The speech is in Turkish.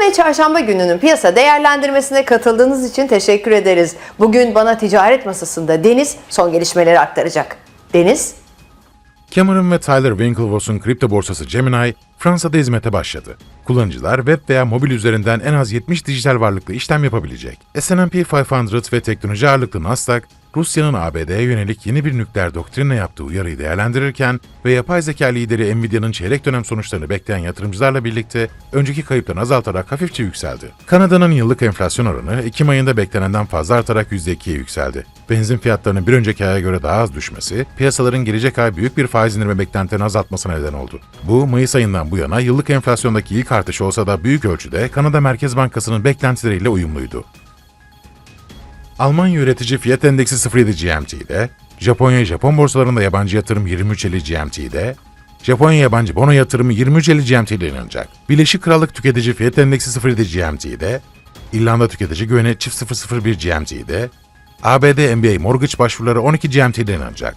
Yine çarşamba gününün piyasa değerlendirmesine katıldığınız için teşekkür ederiz. Bugün bana ticaret masasında Deniz son gelişmeleri aktaracak. Deniz, Cameron ve Tyler Winklevoss'un kripto borsası Gemini, Fransa'da hizmete başladı. Kullanıcılar web veya mobil üzerinden en az 70 dijital varlıklı işlem yapabilecek. S&P 500 ve teknoloji ağırlıklı Nasdaq, Rusya'nın ABD'ye yönelik yeni bir nükleer doktrinle yaptığı uyarıyı değerlendirirken ve yapay zeka lideri Nvidia'nın çeyrek dönem sonuçlarını bekleyen yatırımcılarla birlikte önceki kayıplarını azaltarak hafifçe yükseldi. Kanada'nın yıllık enflasyon oranı Ekim ayında beklenenden fazla artarak %2'ye yükseldi. Benzin fiyatlarının bir önceki aya göre daha az düşmesi, piyasaların gelecek ay büyük bir faiz indirme beklentilerini azaltmasına neden oldu. Bu, Mayıs ayından bu yana yıllık enflasyondaki ilk artış olsa da büyük ölçüde Kanada Merkez Bankası'nın beklentileriyle uyumluydu. Almanya üretici fiyat endeksi 07 GMT'de, Japonya Japon borsalarında yabancı yatırım 23.50 GMT'de, Japonya yabancı bono yatırımı 23.50 GMT ile inanacak. Birleşik Krallık tüketici fiyat endeksi 07 GMT'de, İrlanda tüketici güveni çift 001 GMT'de, ABD NBA mortgage başvuruları 12 GMT ile inanacak.